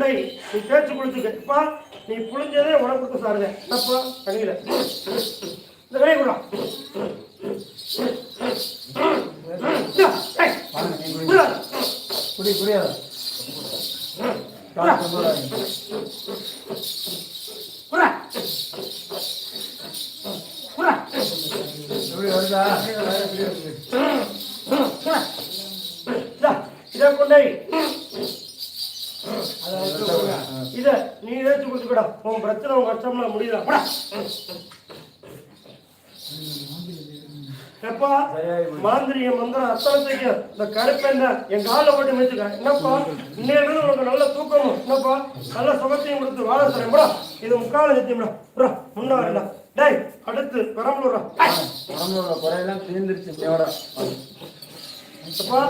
நீ தேய்ச்சி குளிச்சுக்கப்பா நீ புளிஞ்சதே உனக்கு கொடுத்து சாருங்க. தப்பா கணியில இந்த கை கூட எப்படி வருதா? இதை கொண்டை இத நீ தேய்ச்சி குளிச்சுக்கடா உன் பிரச்சனை உன் கஷ்டம்லாம் முடியல. எப்பா மாந்திரிக மந்திரம் அத்தனத்தைக்கு இந்த கருப்பெண்ண என் காலில் போட்டு வச்சுக்க என்னப்பா? இன்னையிலிருந்து உனக்கு நல்ல தூக்கமும். என்னப்பா? நல்ல சுகத்தையும் கொடுத்து வாழ சொல்றேன். இது முக்கால நித்தியம்டா புறா முன்ன வரல டேய் அடுத்து பெரம்பலூரா உள்ள குறையெல்லாம் தீர்ந்துருச்சு அப்பா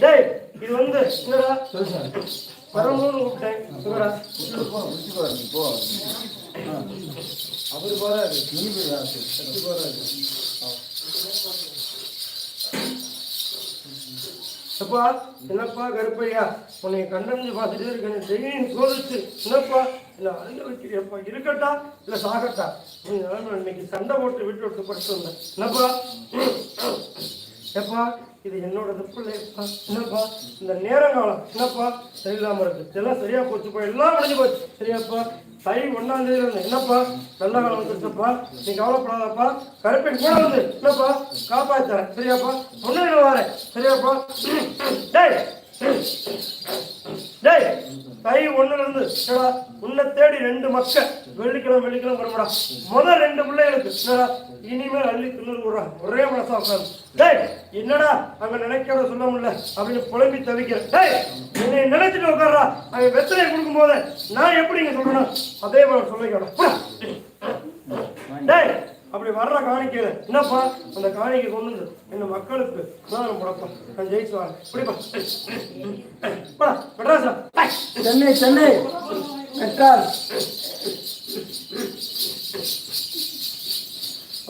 டேய் இது வந்து என்னடா? சொல்லு சார் பெரம்பலூர்னு கூப்பிட்டேன். இவரா போ முடிச்சு போற நீ போ ஆ. போறாரு நீ போய் சத்து போறாரு அப்பா என்னப்பா கருப்பையா? உன்னை கண்டறிஞ்சு பார்த்துட்டே இருக்கேன் டெய்லியும் சோதிச்சு. என்னப்பா? இல்லை அழுக வைக்கிறியப்பா? இருக்கட்டா? இல்லை சாகட்டா? நீ நான் இன்னைக்கு சண்டை போட்டு விட்டு விட்டு படிச்சு வந்தேன். என்னப்பா? எப்பா இது என்னோட தப்பு இல்லையப்பா என்னப்பா இந்த நேரங்காலம் என்னப்பா சரியில்லாம இருக்கு. எல்லாம் சரியா போச்சுப்பா எல்லாம் முடிஞ்சு போச்சு. சரியாப்பா தை ஒன்னாம் தேதி என்னப்பா நல்ல காலம் வந்துருச்சப்பா நீ கவலைப்படாதப்பா கருப்பின் கூட வந்து என்னப்பா காப்பாத்துறேன். சரியாப்பா பொண்ணு வரேன். சரியாப்பா டேய் டேய் தை ஒண்ணுல இருந்து என்னடா உன்னை தேடி ரெண்டு மக்கள் வெள்ளிக்கிழமை வெள்ளிக்கிழமை வரும்டா. முதல் ரெண்டு பிள்ளைகளுக்கு இனிமேல் அள்ளி தின்னு விடுறான் ஒரே மனசா உட்காந்து டேய் என்னடா அவங்க நினைக்கிறத சொல்ல முடியல அப்படின்னு புலம்பி தவிக்கிறேன் டேய் என்னை நினைச்சிட்டு உட்கார்றா அவன் வெத்தனை கொடுக்கும் போது நான் எப்படி இங்க சொல்றேன் அதே மாதிரி சொல்லிக்கணும் டேய் அப்படி வர்ற காணிக்கையில என்னப்பா அந்த காணிக்கை கொண்டு வந்து இந்த மக்களுக்கு நான் முடப்பா நான் ஜெயிச்சு வரேன் இப்படிப்பா போடா சார் சென்னை சென்னை. மெட்ராஸ்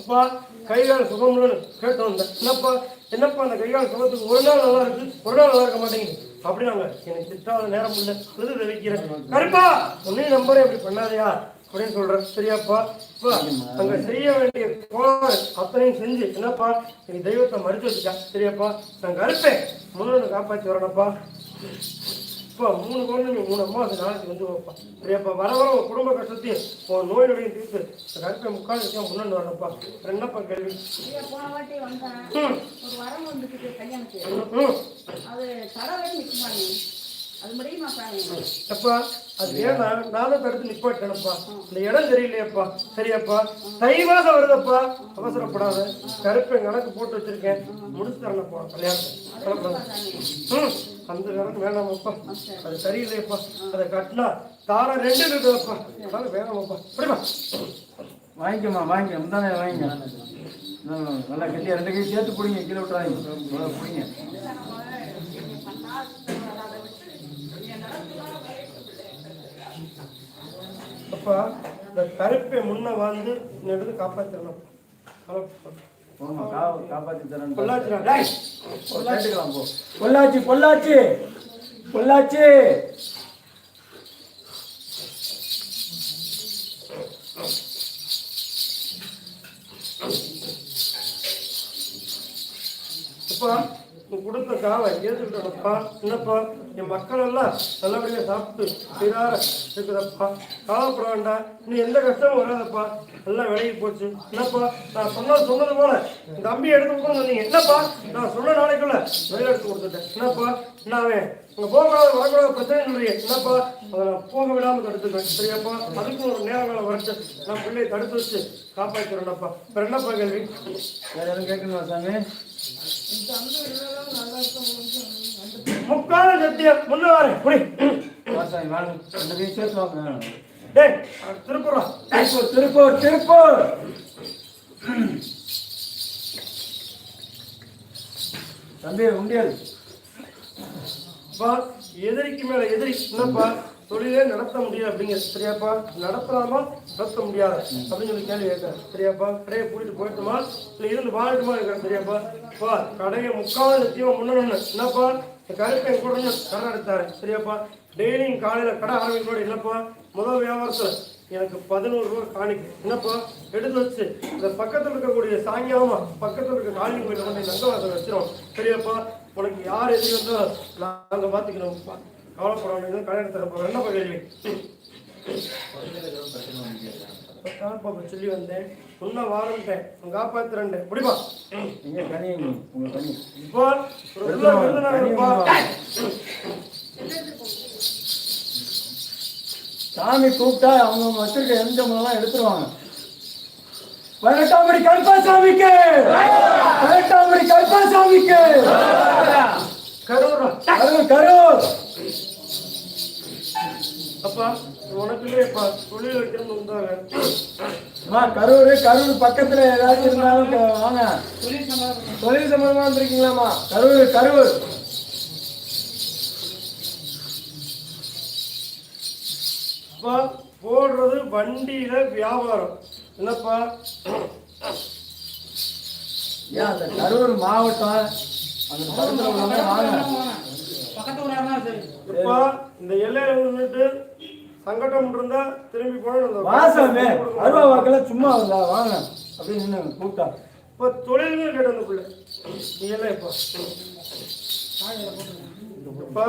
அப்பா கைகால் சுகம்னு கேட்டு வந்தேன் என்னப்பா என்னப்பா அந்த கைகால் சுகத்துக்கு ஒரு நாள் நல்லா இருக்கு ஒரு நாள் நல்லா இருக்க மாட்டேங்குது. அப்படின்னாங்க. எனக்கு திட்டாத நேரம் இல்லை. விருது வைக்கிறேன் கருப்பா உன்னையும் நம்பரே அப்படி பண்ணாதையா? அப்படின்னு சொல்றேன். சரியாப்பா. அப்பா அங்க செய்ய வேண்டிய கோளாறு அத்தனையும் செஞ்சு என்னப்பா? நீ தெய்வத்தை மறுத்து வச்சுட்டா. சரியாப்பா. நான் கருப்பேன். முன்னோட காப்பாற்றி வரணும்ப்பா இப்போ மூணு குழந்தை நீ மூணு அம்மா அது நாளைக்கு வந்து வைப்பா. சரியாப்பா வர வர உன் குடும்ப கஷ்டத்தையும் உன் நோய் நொடியும் தீர்த்து கருப்பை முக்கால் விஷயம் முன்னாடி வரப்பா என்னப்பா கேள்வி. போன வாட்டி வந்தேன். ஒரு வரம் வந்துட்டு கல்யாணத்துக்கு. அது தடை வரை நிற்குமாங்க அது முடியுமா அப்பா அது ஏன் நான் நானும் தடுத்து நிப்பாட்டேனப்பா இந்த இடம் தெரியலையப்பா. சரியாப்பா. தை மாதம் வருதப்பா. அவசரப்படாத. கருப்பை கணக்கு போட்டு வச்சிருக்கேன். முடிச்சு தரேன்ப்பா கல்யாணம் கலப்படாத. ம் அந்த கணக்கு வேணாமப்பா. அது சரியில்லையப்பா. அதை கட்டினா தாரம் ரெண்டு இருக்குதுப்பா. அதனால வேணாமப்பா. அப்படிப்பா. வாங்கிக்கம்மா வாங்கிக்க. முந்தானே வாங்கிக்க. நல்லா கட்டியா? ரெண்டு கை சேர்த்து பிடிங்க. கீழே விட்டுறாதீங்க. நல்லா பிடிங்க. அப்பா இந்த கருப்பை முன்ன வந்து இந்த இடத்துல காப்பாற்றணும் பொள்ளாச்சி பொள்ளாச்சி. பொள்ளாச்சி. அப்பா உன் கொடுத்த காவை ஏற்றுக்கிட்டப்பா என்னப்பா? என் மக்கள் எல்லாம் நல்லபடியாக சாப்பிட்டு சீரார இருக்குதப்பா கவலைப்பட வேண்டாம் நீ எந்த கஷ்டமும் வராதப்பா. எல்லாம் விலகி போச்சு. என்னப்பா? நான் சொன்னது சொன்னது போல. இந்த தம்பி எடுத்து கொடுக்கணும் சொன்னீங்க என்னப்பா? நான் சொன்ன நாளைக்குள்ள வெளியே எடுத்து கொடுத்துட்டேன். என்னப்பா? நான் அவன் அங்கே போகக்கூடாது வரக்கூடாது பிரச்சனை சொல்றீங்க என்னப்பா? அதை நான் போக விடாமல் தடுத்துக்கிறேன் சரியாப்பா? அதுக்கும் ஒரு நேரம் வேலை நான் பிள்ளையை தடுத்து வச்சு காப்பாற்றுறேன்ப்பா அப்புறம் என்னப்பா கேள்வி? வேற யாரும் கேட்கணுமா சாமி? முக்கால சத்தியம். முன்ன வரேன் புடி. வா சாமி வாங்க. ரெண்டு கை சேர்த்து வாங்க. டேய் திருப்புறா திருப்பூர் திருப்பூர் திருப்பூர். தம்பி அப்பா எதிரிக்கு மேல எதிரி. என்னப்பா? தொழிலே நடத்த முடியாது அப்படிங்கிற சரியாப்பா நடத்தலாமா? நடத்த முடியாது. அப்படின்னு சொல்லி கேள்வி கேட்கறேன் சரியாப்பா கடையை கூட்டிட்டு போயிட்டுமா? இல்லை இருந்து வாழட்டுமா? இருக்கிறேன் சரியாப்பா பா கடையை முக்கால் நிச்சயம் முன்னணும் என்னப்பா? இந்த கருப்பை கூட கடை எடுத்தாரு சரியாப்பா டெய்லியும் காலையில கடை ஆரம்பிக்கூட என்னப்பா முதல் வியாபாரத்துல எனக்கு பதினோரு ரூபா காணிக்கு. என்னப்பா? எடுத்து வச்சு இந்த பக்கத்தில் இருக்கக்கூடிய சாயங்காலமா பக்கத்தில் இருக்க காலனி கோயில வந்து நங்கவாசம் வச்சிருவோம். சரியாப்பா உனக்கு யார் எது வந்தோ நாங்க பாத்துக்கணும் கவலைப்பட வேண்டியது கடை எடுத்துற போறோம் என்னப்பா கேள்வி காப்பா சொல்லி வந்தேன். உன்ன வாரன்ட்டேன் காப்பாத்துறேன் முடிப்பா கனி எங்க? உங்க இப்போ. சாமி கூப்பிட்டா அவங்க வச்சிருக்க எந்தமெல்லாம் எடுத்துருவாங்க. பதினெட்டாம் படி கருப்பாசாமிக்கு! படி கருப்பாசாமிக்கு. கரூர் கரூர்! அப்பா உனக்கு இல்லையப்பா தொழில் வைக்கணும்னு வந்தாங்க அம்மா கரூர் கரூர் பக்கத்துல ஏதாச்சும் இருந்தாலும் வாங்க. தொழில் சம்பந்தமா வந்திருக்கீங்களாமா கரூர் கரூர் அப்பா போடுறது வண்டியில வியாபாரம். என்னப்பா? ஏன் அந்த கரூர் மாவட்டம்? அந்த பக்கத்துல வாங்க. இந்த எல்லையில நின்றுட்டு சங்கடம் இருந்தா திரும்பி போன வாசாமி அருவா வாக்கல சும்மா வந்தா வாங்க அப்படின்னு நின்னு கூப்பிட்டா? இப்ப தொழில்கள் கேட்டு வந்த பிள்ளை. நீ எல்லாம் இப்போ? அப்பா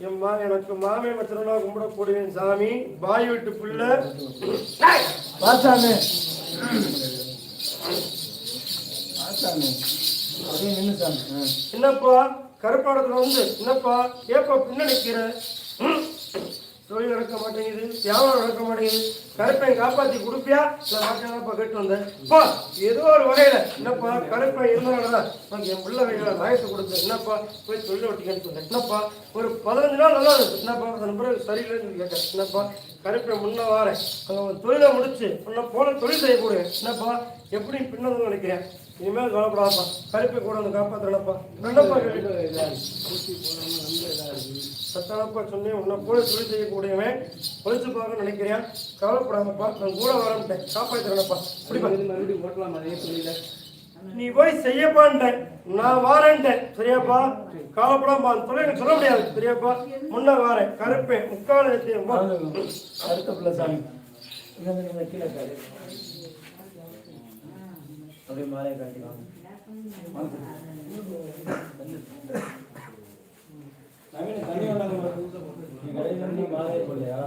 என் மா எனக்கு மாமே மச்சனா கும்பிடக்கூடிய சாமி பாய் வீட்டு பிள்ளை. வாசாமி வாசாமி சாமி. ஆ. என்னப்பா? கருப்பாடத்துல வந்து என்னப்பா ஏப்பா பின்னணிக்கிற தொழில் நடக்க மாட்டேங்குது வியாபாரம் நடக்க மாட்டேங்குது. கருப்பை காப்பாத்தி கொடுப்பியா? இல்ல மாட்டேங்கப்பா கேட்டு வந்தேன் அப்பா ஏதோ ஒரு வகையில என்னப்பா கருப்பை இருந்தாலதான் உனக்கு என் பிள்ளை வகையில நாயத்தை கொடுத்தேன் என்னப்பா போய் தொழில் ஒட்டிக்கன்னு சொன்னேன் என்னப்பா ஒரு பதினஞ்சு நாள் நல்லா இருக்கு. என்னப்பா அந்த முறை சரியில்லைன்னு கேட்டேன். என்னப்பா கருப்பை முன்ன வாரேன். அங்க தொழிலை முடிச்சு உன்னை போல தொழில் செய்யக்கூடிய என்னப்பா எப்படி பின்னதுன்னு நினைக்கிறேன். இனிமேல் கவலைப்படாதப்பா. கருப்பை கூட வந்து காப்பாத்துறப்பா என்னப்பா கேள்வி சத்தானப்பா சொன்னேன் உன்னை போல தொழில் செய்யக்கூடியவன் பொழிச்சு பார்க்க நினைக்கிறேன் கவலைப்படாதப்பா நான் கூட வரேன்ட்டேன். தொழில நீ போய் செய்யப்பான்ட்டேன் நான் வாரேன்ட்டேன் சரியாப்பா கவலைப்படாம தொழில் எனக்கு சொல்ல முடியாது சரியாப்பா முன்ன வாரேன். கருப்பேன் முக்கால் எடுத்தேன் அடுத்த பிள்ளை சாமி. கீழே அப்படியே மாலையை காட்டி வாங்க. நவீன தண்ணி கடையில இருந்து மாலையை போடலையா?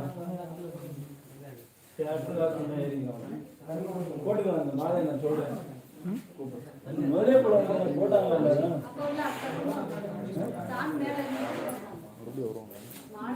சரி, அடுத்த வாரம் வந்து ஏறிக்கலாம். போட்டுக்கலாம் அந்த மாலையை நான் சொல்றேன் கூப்பிடு. முதலே போடுவாங்க போட்டாங்களா